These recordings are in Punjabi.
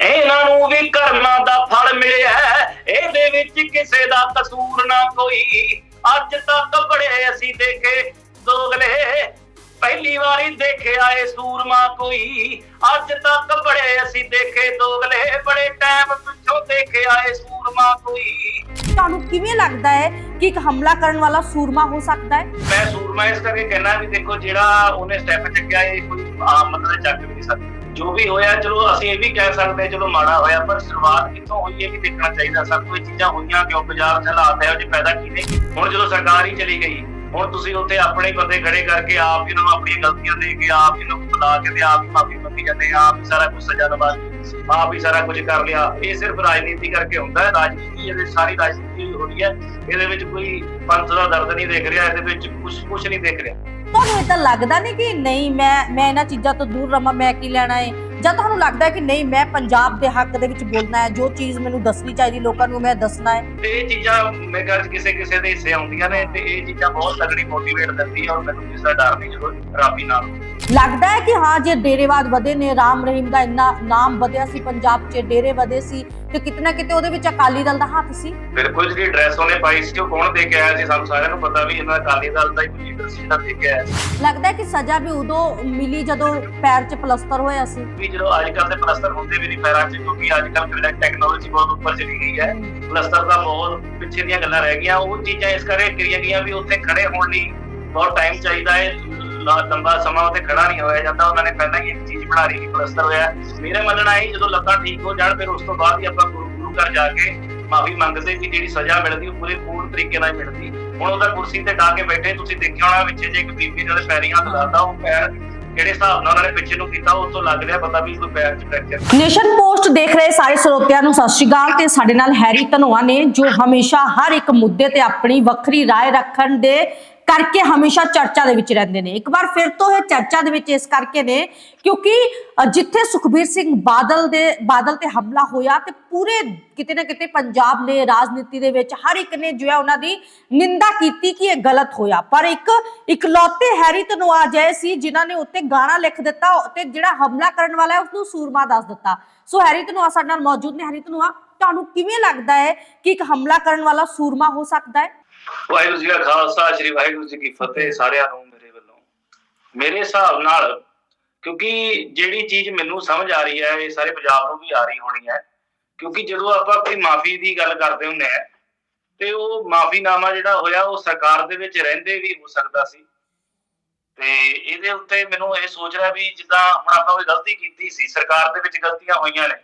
ਇਹਨਾਂ ਨੂੰ ਵੀ ਕਰਮਾਂ ਦਾ ਫਲ ਮਿਲਿਆ ਇਹਦੇ ਵਿੱਚ ਕਿਸੇ ਦਾ ਕਸੂਰ ਨਾ ਕੋਈ। ਅੱਜ ਤੱਕ ਬੜੇ ਅਸੀਂ ਦੇਖੇ ਦੋਗਲੇ ਪਹਿਲੀ ਵਾਰੀ ਦੇਖਿਆ ਏ ਸੂਰਮਾ ਕੋਈ। ਅੱਜ ਤੱਕ ਬੜੇ ਅਸੀਂ ਦੇਖੇ ਦੋਗਲੇ ਬੜੇ ਟਾਈਮ ਪਿੱਛੋਂ ਦੇਖਿਆ ਏ ਸੂਰਮਾ ਕੋਈ। ਤੁਹਾਨੂੰ ਕਿਵੇਂ ਲੱਗਦਾ ਹੈ ਕਿ ਇੱਕ ਹਮਲਾ ਕਰਨ ਵਾਲਾ ਸੂਰਮਾ ਹੋ ਸਕਦਾ ਹੈ? ਮੈਂ ਸੂਰਮਾ ਇਸ ਕਰਕੇ ਕਹਿਣਾ ਵੀ ਦੇਖੋ ਜਿਹੜਾ ਉਹਨੇ ਸਟੈਪ ਚੱਕਿਆ ਇਹ ਕੋਈ ਆਮ ਬੰਦਾ ਚੱਕ ਵੀ ਨਹੀਂ ਸਕਦਾ। ਜੋ ਵੀ ਹੋਇਆ ਚਲੋ ਅਸੀਂ ਇਹ ਵੀ ਕਹਿ ਸਕਦੇ ਹਾਂ, ਚਲੋ ਮਾੜਾ ਹੋਇਆ ਪਰ ਸ਼ੁਰੂਆਤ ਕਿੱਥੋਂ ਹੋਈ ਹੈ ਵੀ ਦੇਖਣਾ ਚਾਹੀਦਾ। ਸਭ ਕੋਈ ਚੀਜ਼ਾਂ ਹੋਈਆਂ ਕਿਉਂ? ਬਾਜ਼ਾਰ 'ਚ ਹਾਲਾਤ ਇਹੋ ਜਿਹੇ ਪੈਦਾ ਕੀਤੇ। ਹੁਣ ਜਦੋਂ ਸਰਕਾਰ ਹੀ ਚਲੀ ਗਈ ਹੁਣ ਤੁਸੀਂ ਉੱਥੇ ਆਪਣੇ ਬੰਦੇ ਖੜੇ ਕਰਕੇ ਆਪ ਇਹਨਾਂ ਨੂੰ ਆਪਣੀਆਂ ਗਲਤੀਆਂ ਦੇ ਕੇ ਆਪ ਇਹਨਾਂ ਨੂੰ ਬੁਲਾ ਕੇ ਤੇ ਆਪ ਹੀ ਮਾਫੀ ਮੰਗੀ ਜਾਂਦੇ ਆਪ ਹੀ ਸਾਰਾ ਕੁਝ ਸਜ਼ਾ ਦਵਾ ਆਪ ਹੀ ਸਾਰਾ ਕੁਝ ਕਰ ਲਿਆ। ਇਹ ਸਿਰਫ ਰਾਜਨੀਤੀ ਕਰਕੇ ਹੁੰਦਾ ਹੈ। ਰਾਜਨੀਤੀ ਇਹਦੇ ਸਾਰੀ ਰਾਜਨੀਤੀ ਹੋ ਰਹੀ ਹੈ। ਇਹਦੇ ਵਿੱਚ ਕੋਈ ਪੰਥ ਦਾ ਦਰਦ ਨਹੀਂ ਦੇਖ ਰਿਹਾ, ਇਹਦੇ ਵਿੱਚ ਕੁਝ ਕੁਝ ਨਹੀਂ ਦੇਖ ਰਿਹਾ। ਤੁਹਾਨੂੰ ਇਦਾਂ ਲੱਗਦਾ ਨਹੀਂ ਕਿ ਨਹੀਂ, ਮੈਂ ਮੈਂ ਇਹਨਾਂ ਚੀਜ਼ਾਂ ਤੋਂ ਦੂਰ ਰਵਾਂ, ਮੈਂ ਕੀ ਲੈਣਾ ਹੈ ਜਾਂ ਤੁਹਾਨੂੰ ਲੱਗਦਾ ਹੈ ਕਿ ਨਹੀਂ ਮੈਂ ਪੰਜਾਬ ਦੇ ਹੱਕ ਦੇ ਵਿੱਚ ਬੋਲਣਾ ਹੈ ਜੋ ਚੀਜ਼ ਮੈਨੂੰ ਦੱਸਣੀ ਚਾਹੀਦੀ ਲੋਕਾਂ ਨੂੰ ਮੈਂ ਦੱਸਣਾ ਹੈ। ਤੇ ਇਹ ਚੀਜ਼ਾਂ ਮੇਰੇ 'ਚ ਕਿਸੇ ਕਿਸੇ ਦੇ ਹਿੱਸੇ ਆਉਂਦੀਆਂ ਨੇ ਤੇ ਇਹ ਚੀਜ਼ਾਂ ਬਹੁਤ ਤਗੜੀ ਮੋਟੀਵੇਟ ਦਿੰਦੀ ਹੈ ਔਰ ਮੈਨੂੰ ਕਿਸੇ ਦਾ ਡਰ ਨਹੀਂ ਜਦੋਂ ਰੱਬੀ ਨਾਲ। ਲੱਗਦਾ ਹੈ ਕਿ ਹਾਂ ਜੇ ਡੇਰੇਵਾਦ ਵਧੇ ਨੇ ਰਾਮ ਰਹੀਮ ਦਾ ਇੰਨਾ ਨਾਮ ਵਧਿਆ ਸੀ ਪੰਜਾਬ 'ਚ ਡੇਰੇ ਵਧੇ ਸੀ ਤੇ ਕਿਤਨਾ ਕਿਤੇ ਉਹਦੇ ਵਿੱਚ ਅਕਾਲੀ ਦਲ ਦਾ ਹੱਥ ਸੀ। ਬਿਲਕੁਲ ਜਿਹੜੀ ਡਰੈਸ ਉਹਨੇ ਪਾਈ ਸੀ ਉਹ ਕੌਣ ਦੇ ਕੇ ਆਇਆ ਸੀ ਸਾਨੂੰ ਸਾਰਿਆਂ ਨੂੰ ਪਤਾ ਵੀ ਇਹਨਾਂ ਅਕਾਲੀ ਦਲ ਦਾ ਹੀ ਲੀਡਰ ਸੀ ਜਿਹੜਾ ਦੇ ਕੇ ਆਇਆ ਸੀ। ਲੱਗਦਾ ਹੈ ਕਿ ਸਜ਼ਾ ਵੀ ਉਦੋਂ ਮਿਲੀ ਜਦੋਂ ਪੈਰ 'ਚ ਪਲਸਤਰ ਹੋਇਆ ਸੀ। ਵੀ ਜਦੋਂ ਅੱਜ ਕੱਲ੍ਹ ਦੇ ਪਲਸਤਰ ਹੁੰਦੇ ਵੀ ਨਹੀਂ ਪੈਰਾਂ 'ਚ ਕਿਉਂਕਿ ਅੱਜ ਕੱਲ੍ਹ ਟੈਕਨੋਲੋਜੀ ਬਹੁਤ ਉੱਪਰ ਚਲੀ ਗਈ ਹੈ। ਪਲਸਤਰ ਦਾ ਬਹੁਤ ਪਿੱਛੇ ਦੀਆਂ ਗੱਲਾਂ ਰਹਿ ਗਈਆਂ। ਉਹ ਚੀਜ਼ਾਂ ਇਸ ਕਰਕੇ ਕਰੀਆਂ ਗਈਆਂ ਵੀ ਉੱਥੇ ਖੜੇ ਹੋਣ ਲਈ ਬਹੁਤ ਟਾਈਮ ਚਾਹੀਦਾ ਹੈ। ਲੰਬਾ ਸਮਾਂ ਉੱਥੇ ਖੜਾ ਨਹੀਂ ਹੋਇਆ ਜਾਂਦਾ ਉਹਨਾਂ ਨੇ ਪਹਿਲਾਂ ਹੀ ਇੱਕ ਚੀਜ਼ ਬਣਾ ਲਈ ਪਲਸਤਰ ਹੋਇਆ ਮੇਰਾ ਮੰਨਣਾ ਹੈ ਜਦੋਂ ਲੱਤਾਂ ਠੀਕ ਹੋ ਜਾਣ ਫਿਰ ਉਸ ਤੋਂ ਬਾਅਦ ਹੀ ਆਪਾਂ ਗੁਰੂ ਗੁਰੂ ਘਰ ਜਾ ਕੇ ਮਾਫੀ ਮੰਗਦੇ ਕਿ ਜਿਹੜੀ ਸਜ਼ਾ ਮਿਲਦੀ ਉਹ ਪੂਰੇ ਪੂਰਨ ਤਰੀਕੇ ਨਾਲ ਮਿਲਦੀ ਹੁਣ ਉਹਦਾ ਕੁਰਸੀ ਤੇ ਡਾ ਕੇ ਬੈਠੇ ਤੁਸੀਂ ਦੇਖਿਆ ਹੋਣਾ ਵਿੱਚ ਜੇ ਇੱਕ ਬੀਬੀ ਦੇ ਉਹਦੇ ਪੈਰੀਂ ਹੱਥ ਲਾਦਾ ਉਹ ਪੈਰ ਕਿਹੜੇ ਹਿਸਾਬ ਨਾਲ ਉਹਨਾਂ ਨੇ ਪਿੱਛੇ ਨੂੰ ਕੀਤਾ ਉਹ ਤੋਂ ਲੱਗ ਰਿਹਾ ਪਤਾ ਵੀ ਕੋਈ ਪੈਰ 'ਚ ਫ੍ਰੈਕਚਰ ਨੇਸ਼ਨ ਪੋਸਟ ਦੇਖ ਰਹੇ ਸਾਰੇ ਸਰੋਤਿਆਂ ਨੂੰ ਸਤਿ ਸ਼੍ਰੀ ਅਕਾਲ ਤੇ ਸਾਡੇ ਨਾਲ ਹੈਰੀ ਧਨੋਆ ਨੇ ਜੋ ਹਮੇਸ਼ਾ ਹਰ ਇੱਕ ਮੁੱਦੇ ਤੇ ਆਪਣੀ ਵੱਖਰੀ رائے ਰੱਖਣ ਦੇ ਕਰਕੇ ਹਮੇਸ਼ਾ ਚਰਚਾ ਦੇ ਵਿੱਚ ਰਹਿੰਦੇ ਨੇ। ਇੱਕ ਵਾਰ ਫਿਰ ਤੋਂ ਇਹ ਚਰਚਾ ਦੇ ਵਿੱਚ ਇਸ ਕਰਕੇ ਨੇ, ਕਿਉਂਕਿ ਜਿੱਥੇ ਸੁਖਬੀਰ ਸਿੰਘ ਬਾਦਲ ਦੇ, ਬਾਦਲ ਤੇ ਹਮਲਾ ਹੋਇਆ ਤੇ ਪੂਰੇ ਕਿਤੇ ਨਾ ਕਿਤੇ ਪੰਜਾਬ ਨੇ ਰਾਜਨੀਤੀ ਦੇ ਵਿੱਚ ਹਰ ਇੱਕ ਨੇ ਜੋ ਹੈ ਉਹਨਾਂ ਦੀ ਨਿੰਦਾ ਕੀਤੀ ਕਿ ਇਹ ਗਲਤ ਹੋਇਆ। ਪਰ ਇੱਕ ਇਕਲੌਤੇ ਹੈਰੀ ਧਨੋਆ ਜੈ ਸੀ ਜਿਨ੍ਹਾਂ ਨੇ ਉੱਤੇ ਗਾਣਾ ਲਿਖ ਦਿੱਤਾ ਤੇ ਜਿਹੜਾ ਹਮਲਾ ਕਰਨ ਵਾਲਾ ਹੈ ਉਸ ਨੂੰ ਸੂਰਮਾ ਦੱਸ ਦਿੱਤਾ। ਸੋ ਹੈਰੀ ਧਨੋਆ ਸਾਡੇ ਨਾਲ ਮੌਜੂਦ ਨੇ। ਹੈਰੀ ਧਨੋਆ, ਤੁਹਾਨੂੰ ਕਿਵੇਂ ਲੱਗਦਾ ਹੈ ਕਿ ਇੱਕ ਹਮਲਾ ਕਰਨ ਵਾਲਾ ਸੂਰਮਾ ਹੋ ਸਕਦਾ ਹੈ? ਵਾਹਿਗੁਰੂ ਜੀ ਕਾ ਖਾਲਸਾ ਸ੍ਰੀ ਵਾਹਿਗੁਰੂ ਜੀ ਕੀ ਫਤਿਹ ਸਾਰਿਆਂ ਨੂੰ ਮੇਰੇ ਵੱਲੋਂ। ਮੇਰੇ ਹਿਸਾਬ ਨਾਲ ਕਿਉਂਕਿ ਜਿਹੜੀ ਚੀਜ਼ ਮੈਨੂੰ ਸਮਝ ਆ ਰਹੀ ਹੈ ਇਹ ਸਾਰੇ ਪੰਜਾਬ ਨੂੰ ਵੀ ਆ ਰਹੀ ਹੋਣੀ ਹੈ ਕਿਉਂਕਿ ਜਦੋਂ ਆਪਾਂ ਕੋਈ ਮਾਫੀ ਦੀ ਗੱਲ ਕਰਦੇ ਹੁੰਦੇ ਆ ਤੇ ਉਹ ਮਾਫੀਨਾਮਾ ਜਿਹੜਾ ਹੋਇਆ ਉਹ ਸਰਕਾਰ ਦੇ ਵਿੱਚ ਰਹਿੰਦੇ ਵੀ ਹੋ ਸਕਦਾ ਸੀ। ਤੇ ਇਹਦੇ ਉੱਤੇ ਮੈਨੂੰ ਇਹ ਸੋਚ ਰਿਹਾ ਵੀ ਜਿੱਦਾਂ ਹੁਣ ਆਪਾਂ ਕੋਈ ਗਲਤੀ ਕੀਤੀ ਸੀ ਸਰਕਾਰ ਦੇ ਵਿੱਚ ਗਲਤੀਆਂ ਹੋਈਆਂ ਨੇ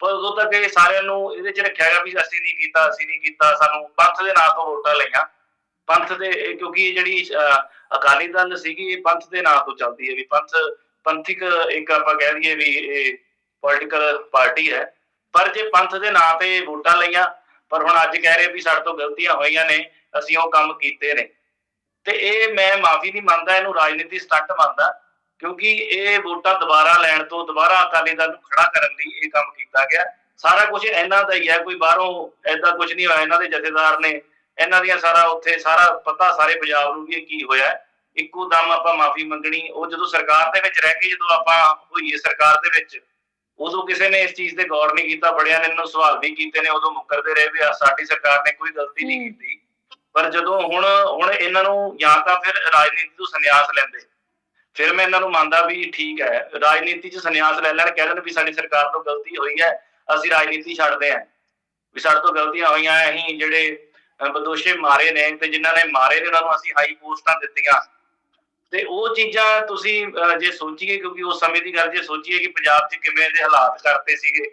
ਪਰ ਉਦੋਂ ਤੱਕ ਇਹ ਸਾਰਿਆਂ ਨੂੰ ਇਹਦੇ 'ਚ ਰੱਖਿਆ ਗਿਆ ਵੀ ਅਸੀਂ ਨਹੀਂ ਕੀਤਾ, ਅਸੀਂ ਨਹੀਂ ਕੀਤਾ, ਸਾਨੂੰ ਪੰਥ ਦੇ ਨਾਂ ਤੋਂ ਵੋਟਾਂ ਲਈਆਂ। ਪੰਥ ਦੇ ਕਿਉਂਕਿ ਇਹ ਜਿਹੜੀ ਅਕਾਲੀ ਦਲ ਸੀਗੀ, ਇਹ ਪੰਥ ਦੇ ਨਾਂ ਤੋਂ ਚੱਲਦੀ ਹੈ ਵੀ ਪੰਥ, ਪੰਥਿਕ ਇੱਕ ਆਪਾਂ ਕਹਿ ਦਈਏ ਵੀ ਇਹ ਪੋਲਿਟੀਕਲ ਪਾਰਟੀ ਹੈ। ਪਰ ਜੇ ਪੰਥ ਦੇ ਨਾਂ ਤੇ ਵੋਟਾਂ ਲਈਆਂ, ਪਰ ਹੁਣ ਅੱਜ ਕਹਿ ਰਹੇ ਵੀ ਸਾਡੇ ਤੋਂ ਗਲਤੀਆਂ ਹੋਈਆਂ ਨੇ, ਅਸੀਂ ਉਹ ਕੰਮ ਕੀਤੇ ਨੇ। ਤੇ ਇਹ ਮੈਂ ਮਾਫੀ ਨਹੀਂ ਮੰਨਦਾ, ਇਹਨੂੰ ਰਾਜਨੀਤੀ ਸਟੰਟ ਮੰਨਦਾ। ਕਿਉਂਕਿ ਇਹ ਵੋਟਾਂ ਦੁਬਾਰਾ ਲੈਣ ਤੋਂ ਦੁਬਾਰਾ ਅਕਾਲੀ ਦਲ ਨੂੰ ਖੜਾ ਕਰਨ ਲਈ ਇਹ ਕੰਮ ਕੀਤਾ ਗਿਆ। ਸਾਰਾ ਕੁਝ ਇਹਨਾਂ ਦਾ ਹੀ ਹੈ ਕੋਈ ਬਾਹਰੋਂ ਐਦਾਂ ਕੁਝ ਨਹੀਂ ਹੋਇਆ। ਇਹਨਾਂ ਦੇ ਜਥੇਦਾਰ ਨੇ ਇਹਨਾਂ ਦੀਆਂ ਸਾਰਾ ਉੱਥੇ ਸਾਰਾ ਪਤਾ ਸਾਰੇ ਪੰਜਾਬ ਨੂੰ ਵੀ ਕੀ ਹੋਇਆ ਇੱਕੋ ਦਮ ਆਪਾਂ ਮਾਫੀ ਮੰਗਣੀ ਉਹ ਜਦੋਂ ਸਰਕਾਰ ਦੇ ਵਿੱਚ ਰਹਿ ਕੇ ਜਦੋਂ ਆਪਾਂ ਹੋਈਏ ਸਰਕਾਰ ਦੇ ਵਿੱਚ ਉਦੋਂ ਕਿਸੇ ਨੇ ਇਸ ਚੀਜ਼ ਤੇ ਗੌਰ ਨਹੀਂ ਕੀਤਾ ਬੜਿਆਂ ਨੇ ਇਹਨੂੰ ਸਵਾਲ ਵੀ ਕੀਤੇ ਨੇ ਉਦੋਂ ਮੁੱਕਰਦੇ ਰਹੇ ਵੀ ਸਾਡੀ ਸਰਕਾਰ ਨੇ ਕੋਈ ਗਲਤੀ ਨਹੀਂ। ਕੀਤੀ। ਪਰ ਜਦੋਂ ਹੁਣ ਹੁਣ ਇਹਨਾਂ ਨੂੰ ਜਾਂ ਤਾਂ ਫਿਰ ਰਾਜਨੀਤੀ ਤੋਂ ਸੰਨਿਆਸ ਲੈਂਦੇ ਫਿਰ ਮੈਂ ਇਹਨਾਂ ਨੂੰ ਮੰਨਦਾ ਵੀ ਠੀਕ ਹੈ, ਰਾਜਨੀਤੀ 'ਚ ਸੰਨਿਆਸ ਲੈ ਲੈਣ, ਕਹਿ ਦੇਣ ਵੀ ਸਾਡੀ ਸਰਕਾਰ ਤੋਂ ਗਲਤੀ ਹੋਈ ਹੈ, ਅਸੀਂ ਰਾਜਨੀਤੀ ਛੱਡਦੇ ਹਾਂ। ਵੀ ਸਾਡੇ ਤੋਂ ਗਲਤੀਆਂ ਹੋਈਆਂ, ਅਸੀਂ ਜਿਹੜੇ ਬਦੋਸ਼ੇ ਮਾਰੇ ਨੇ ਤੇ ਜਿਨ੍ਹਾਂ ਨੇ ਮਾਰੇ ਨੇ, ਉਹਨਾਂ ਨੂੰ ਅਸੀਂ ਹਾਈ ਪੋਸਟਾਂ ਦਿੱਤੀਆਂ। ਤੇ ਉਹ ਚੀਜ਼ਾਂ ਤੁਸੀਂ ਜੇ ਸੋਚੀਏ, ਕਿਉਂਕਿ ਉਸ ਸਮੇਂ ਦੀ ਗੱਲ ਜੇ ਸੋਚੀਏ ਕਿ ਪੰਜਾਬ 'ਚ ਕਿਵੇਂ ਦੇ ਹਾਲਾਤ ਕਰਤੇ ਸੀਗੇ,